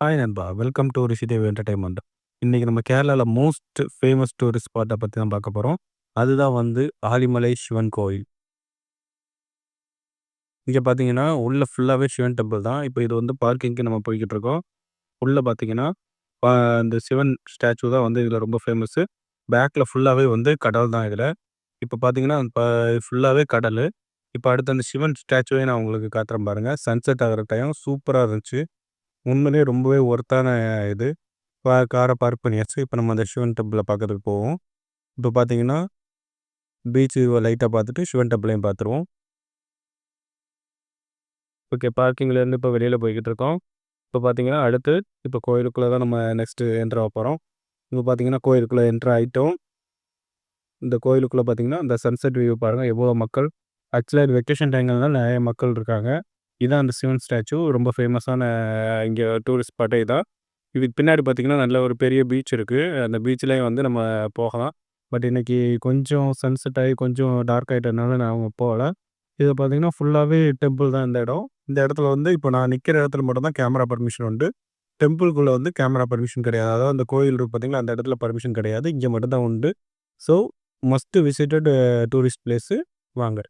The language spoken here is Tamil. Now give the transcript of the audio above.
ஹாய் நண்பா! Welcome to Rishidev entertainment. இன்னைக்கு நம்ம கேரளால மோஸ்ட் ஃபேமஸ் டூரிஸ்ட் ஸ்பாட்ட பத்தி தான் பார்க்க போறோம். அதுதான் வந்து ஆலிமலை சிவன் கோயில். இங்க பார்த்தீங்கன்னா, உள்ள ஃபுல்லாவே சிவன் டெம்பிள் தான். இப்போ இது வந்து பார்க்கிங்க்கு நம்ம போய்க்கிட்டு இருக்கோம். உள்ள பார்த்தீங்கன்னா, ப இந்த சிவன் ஸ்டாச்சு தான் வந்து இதில் ரொம்ப ஃபேமஸு. பேக்ல ஃபுல்லாவே வந்து கடல் தான் இதுல. இப்போ பார்த்தீங்கன்னா, இப்ப ஃபுல்லாவே கடலு. இப்போ அடுத்து அந்த சிவன் ஸ்டாச்சுவே நான் உங்களுக்கு காட்டுறேன் பாருங்க. சன்செட் ஆகுற டைம் சூப்பரா இருந்துச்சு. உண்மையிலேயே ரொம்பவே ஒர்த்தான இது. ப கார பார்க் பண்ணியாச்சு. இப்போ நம்ம அந்த சிவன் டெம்பிளை பார்க்கறதுக்கு போவோம். இப்போ பார்த்தீங்கன்னா, பீச்சு லைட்டாக பார்த்துட்டு சிவன் டெம்பிளையும் பார்த்துருவோம். ஓகே. பார்க்கிங்லேருந்து இப்போ வெளியில் போய்கிட்டு இருக்கோம். இப்போ பார்த்தீங்கன்னா, அடுத்து இப்போ கோயிலுக்குள்ளே தான் நம்ம நெக்ஸ்ட்டு என்ட்ரு ஆக போகிறோம் இப்போ பார்த்தீங்கன்னா, கோயிலுக்குள்ளே என்ட்ரு ஆகிட்டோம் இந்த கோயிலுக்குள்ளே பார்த்தீங்கன்னா, இந்த சன்செட் வியூ பாருங்கள் எவ்வளோ மக்கள். ஆக்சுவலாக இது வெக்கேஷன் டைம்ங்கிறதுனால நிறைய மக்கள் இருக்காங்க. இதான் அந்த சிவன் ஸ்டாச்சு. ரொம்ப ஃபேமஸான இங்கே டூரிஸ்ட் ஸ்பாட்டே இதான். இதுக்கு பின்னாடி பார்த்திங்கன்னா நல்ல ஒரு பெரிய பீச் இருக்குது அந்த பீச்லயும் வந்து நம்ம போகலாம். பட் இன்றைக்கி கொஞ்சம் சன்செட் ஆகி கொஞ்சம் டார்க் ஆயிட்டதுனால நாங்க போகல. இது பார்த்திங்கன்னா ஃபுல்லாகவே டெம்பிள் தான் இந்த இடம். இந்த இடத்துல வந்து இப்போ நான் நிற்கிற இடத்துல மட்டும் தான் கேமரா பர்மிஷன் உண்டு. டெம்பிள்குள்ளே வந்து கேமரா பர்மிஷன் கிடையாது. அதாவது அந்த கோயில் இருக்கு பார்த்தீங்களா, அந்த இடத்துல பர்மிஷன் கிடையாது. இங்கே மட்டும் தான் உண்டு. So must visited tourist place வாங்க.